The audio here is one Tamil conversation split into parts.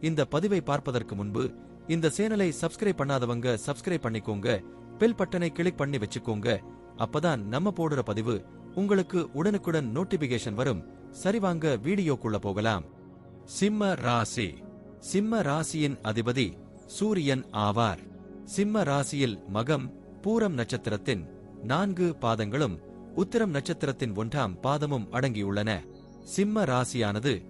இந்த பதிவை பார்ப்பதற்கு முன்பு இந்த சேனலை சப்ஸ்கிரைப் பண்ணாதவங்க சப்ஸ்கிரைப் பண்ணிக்கோங்க. பெல் பட்டனை கிளிக் பண்ணி வச்சுக்கோங்க. அப்பதான் நம்ம போடுற பதிவு உங்களுக்கு உடனுக்குடன் நோட்டிபிகேஷன் வரும். சரிவாங்க வீடியோக்குள்ள போகலாம். சிம்ம ராசி. சிம்ம ராசியின் அதிபதி சூரியன் ஆவார். சிம்ம ராசியில் மகம் பூரம் நட்சத்திரத்தின் நான்கு பாதங்களும் உத்திரம் நட்சத்திரத்தின் ஒன்றாம் பாதமும் அடங்கியுள்ளன. சிம்ம ராசியானது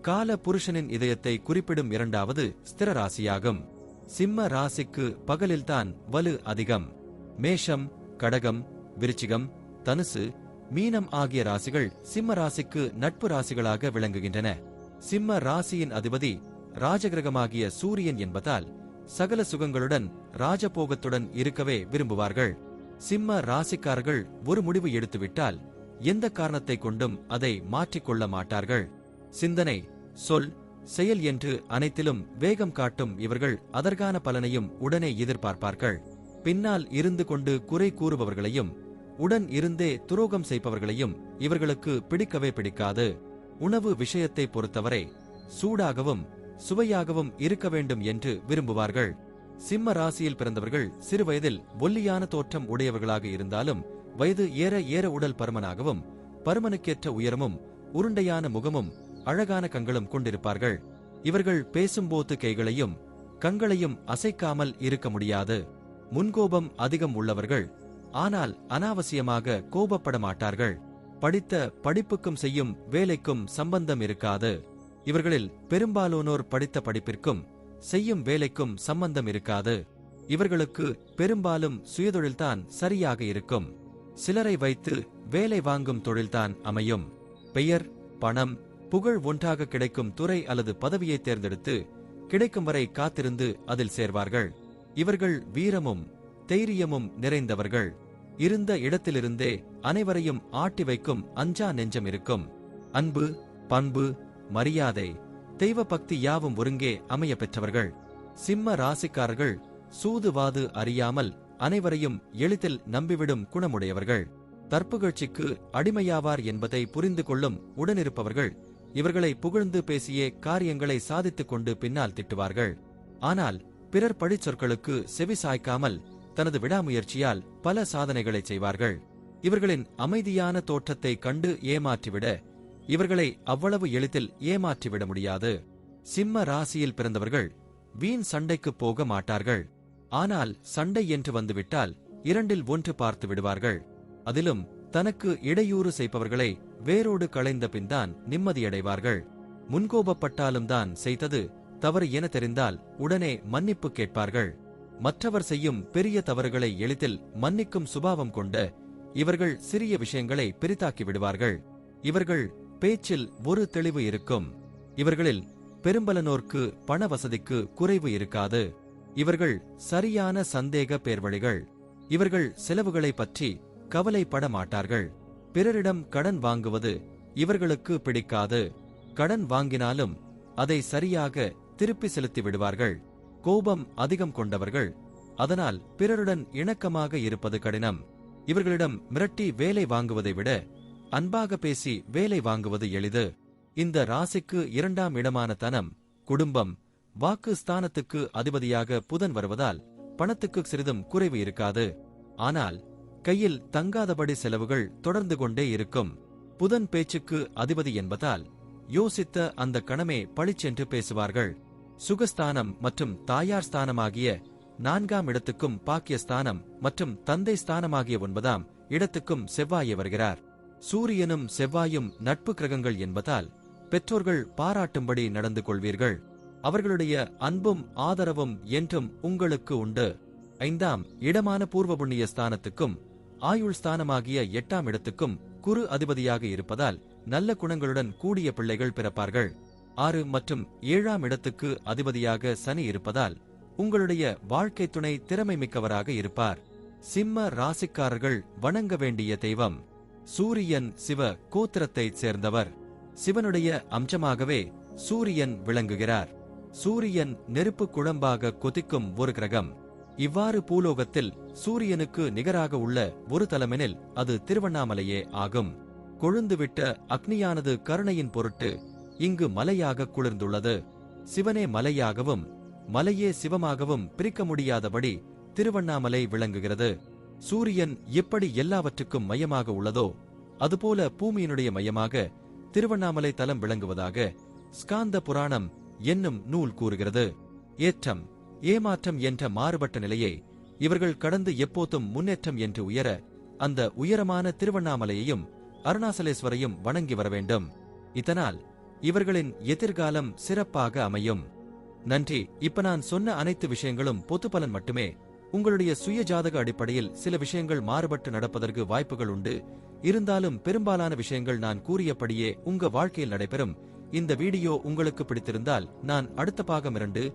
கால புருஷனின் இதயத்தை குறிப்பிடும் இரண்டாவது ஸ்திர ராசியாகும் சிம்ம ராசிக்கு பகலில்தான் வலு அதிகம். மேஷம் கடகம் விருச்சிகம் தனுசு மீனம் ஆகிய ராசிகள் சிம்ம ராசிக்கு நட்பு ராசிகளாக விளங்குகின்றன. சிம்ம ராசியின் அதிபதி ராஜகிரகமாகிய சூரியன் என்பதால் சகல சுகங்களுடன் ராஜபோகத்துடன் இருக்கவே விரும்புவார்கள். சிம்ம ராசிக்காரர்கள் ஒரு முடிவு எடுத்துவிட்டால் எந்த காரணத்தை கொண்டும் அதை மாற்றிக்கொள்ள மாட்டார்கள். சிந்தனை சொல் செயல் என்று அனைத்திலும் வேகம் காட்டும் இவர்கள் அதற்கான பலனையும் உடனே எதிர்பார்ப்பார்கள். பின்னால் இருந்து கொண்டு குறை கூறுபவர்களையும் உடன் இருந்தே துரோகம் செய்பவர்களையும் இவர்களுக்கு பிடிக்கவே பிடிக்காது. உணவு விஷயத்தை பொறுத்தவரை சூடாகவும் சுவையாகவும் இருக்க வேண்டும் என்று விரும்புவார்கள். சிம்ம ராசியில் பிறந்தவர்கள் சிறுவயதில் ஒல்லியான தோற்றம் உடையவர்களாக இருந்தாலும் வயது ஏற ஏற உடல் பருமனாகவும் பருமனுக்கேற்ற உயரமும் உருண்டையான முகமும் அழகான கண்களும் கொண்டிருப்பார்கள். இவர்கள் பேசும்போது கைகளையும் கண்களையும் அசைக்காமல் இருக்க முடியாது. முன்கோபம் அதிகம் உள்ளவர்கள் ஆனால் அனாவசியமாக கோபப்பட மாட்டார்கள். படித்த படிப்புக்கும் செய்யும் வேலைக்கும் சம்பந்தம் இருக்காது. இவர்களில் பெரும்பாலானோர் படித்த படிப்பிற்கும் செய்யும் வேலைக்கும் சம்பந்தம் இருக்காது. இவர்களுக்கு பெரும்பாலும் சுயதொழில்தான் சரியாக இருக்கும். சிலரை வைத்து வேலை வாங்கும் தொழில்தான் அமையும். பெயர் பணம் புகழ் ஒன்றாக கிடைக்கும் துறை அல்லது பதவியை தேர்ந்தெடுத்து கிடைக்கும் வரை காத்திருந்து அதில் சேர்வார்கள். இவர்கள் வீரமும் தைரியமும் நிறைந்தவர்கள். இருந்த இடத்திலிருந்தே அனைவரையும் ஆட்டி வைக்கும் அஞ்சா நெஞ்சம் இருக்கும். அன்பு பண்பு மரியாதை தெய்வ பக்தி யாவும் ஒருங்கே அமைய பெற்றவர்கள். சிம்ம ராசிக்காரர்கள் சூதுவாது அறியாமல் அனைவரையும் எளிதில் நம்பிவிடும் குணமுடையவர்கள். தற்புகழ்ச்சிக்கு அடிமையாவார் என்பதை புரிந்து கொள்ளும் உடனிருப்பவர்கள் இவர்களை புகழ்ந்து பேசியே காரியங்களை சாதித்துக் கொண்டு பின்னால் திட்டுவார்கள். ஆனால் பிறர் பழிச்சொற்களுக்கு செவி சாய்க்காமல் தனது விடாமுயற்சியால் பல சாதனைகளை செய்வார்கள். இவர்களின் அமைதியான தோற்றத்தை கண்டு ஏமாற்றிவிட இவர்களை அவ்வளவு எளிதில் ஏமாற்றிவிட முடியாது. சிம்ம ராசியில் பிறந்தவர்கள் வீண் சண்டைக்கு போக மாட்டார்கள். ஆனால் சண்டை என்று வந்துவிட்டால் இரண்டில் ஒன்று பார்த்து விடுவார்கள். அதிலும் தனக்கு இடையூறு செய்பவர்களை வேரோடு களைந்த பின்தான் நிம்மதியடைவார்கள். முன்கோபப்பட்டாலும் தான் செய்தது தவறு என தெரிந்தால் உடனே மன்னிப்பு கேட்பார்கள். மற்றவர் செய்யும் பெரிய தவறுகளை எளிதில் மன்னிக்கும் சுபாவம் கொண்ட இவர்கள் சிறிய விஷயங்களை பெரிதாக்கி விடுவார்கள். இவர்கள் பேச்சில் ஒரு தெளிவு இருக்கும். இவர்களில் பெரும்பலனோர்க்கு பண வசதிக்கு குறைவு இருக்காது. இவர்கள் சரியான சந்தேக பேர்வழிகள். இவர்கள் செலவுகளை பற்றி கவலைப்பட மாட்டார்கள். பிறரிடம் கடன் வாங்குவது இவர்களுக்கு பிடிக்காது. கடன் வாங்கினாலும் அதை சரியாக திருப்பி செலுத்தி விடுவார்கள். கோபம் அதிகம் கொண்டவர்கள். அதனால் பிறருடன் இணக்கமாக இருப்பது கடினம். இவர்களிடம் மிரட்டி வேலை வாங்குவதை விட அன்பாக பேசி வேலை வாங்குவது எளிது. இந்த ராசிக்கு இரண்டாம் இடமான தனம் குடும்பம் வாக்கு ஸ்தானத்துக்கு அதிபதியாக புதன் வருவதால் பணத்துக்கு சிறிதும் குறைவு இருக்காது. ஆனால் கையில் தங்காதபடி செலவுகள் தொடர்ந்து கொண்டே இருக்கும். புதன் பேச்சுக்கு அதிபதி என்பதால் யோசித்த அந்த கணமே பளிச்சென்று பேசுவார்கள். சுகஸ்தானம் மற்றும் தாயார் ஸ்தானமாகிய நான்காம் இடத்துக்கும் பாக்கியஸ்தானம் மற்றும் தந்தை ஸ்தானமாகிய ஒன்பதாம் இடத்துக்கும் செவ்வாயை வருகிறார். சூரியனும் செவ்வாயும் நட்பு கிரகங்கள் என்பதால் பெற்றோர்கள் பாராட்டும்படி நடந்து கொள்வீர்கள். அவர்களுடைய அன்பும் ஆதரவும் என்றும் உங்களுக்கு உண்டு. ஐந்தாம் இடமான பூர்வ புண்ணிய ஸ்தானத்துக்கும் ஆயுள் ஸ்தானமாகிய எட்டாம் இடத்துக்கும் குரு அதிபதியாக இருப்பதால் நல்ல குணங்களுடன் கூடிய பிள்ளைகள் பிறப்பார்கள். ஆறு மற்றும் ஏழாம் இடத்துக்கு அதிபதியாக சனி இருப்பதால் உங்களுடைய வாழ்க்கை துணை திறமை மிக்கவராக இருப்பார். சிம்ம ராசிக்காரர்கள் வணங்க வேண்டிய தெய்வம். சூரியன் சிவ கோத்திரத்தைச் சேர்ந்தவர். சிவனுடைய அம்சமாகவே சூரியன் விளங்குகிறார். சூரியன் நெருப்பு குழம்பாக கொதிக்கும் ஒரு கிரகம். இவ்வாறு பூலோகத்தில் சூரியனுக்கு நிகராக உள்ள ஒரு தலமெனில் அது திருவண்ணாமலையே ஆகும். கொழுந்துவிட்ட அக்னியானது கருணையின் பொருட்டு இங்கு மலையாக குளிர்ந்துள்ளது. சிவனே மலையாகவும் மலையே சிவமாகவும் பிரிக்க முடியாதபடி திருவண்ணாமலை விளங்குகிறது. சூரியன் எப்படி எல்லாவற்றுக்கும் மையமாக உள்ளதோ அதுபோல பூமியினுடைய மையமாக திருவண்ணாமலை தலம் விளங்குவதாக ஸ்காந்த புராணம் என்னும் நூல் கூறுகிறது. ஏற்றம் ஏமாற்றம் என்ற மாறுபட்ட நிலையை இவர்கள் கடந்து எப்போதும் முன்னேற்றம் என்று உயர அந்த உயரமான திருவண்ணாமலையையும் அருணாசலேஸ்வரையும் வணங்கி வர வேண்டும். இதனால் இவர்களின் எதிர்காலம் சிறப்பாக அமையும். நன்றி. இப்ப நான் சொன்ன அனைத்து விஷயங்களும் பொது பலன் மட்டுமே. உங்களுடைய சுய ஜாதக அடிப்படையில் சில விஷயங்கள் மாறுபட்டு நடப்பதற்கு வாய்ப்புகள் உண்டு. இருந்தாலும் பெரும்பாலான விஷயங்கள் நான் கூறியபடியே உங்க வாழ்க்கையில் நடைபெறும். இந்த வீடியோ உங்களுக்கு பிடித்திருந்தால் நான் அடுத்த பாகம் இரண்டு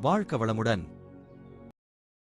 வாழ்க்க வளமுடன்.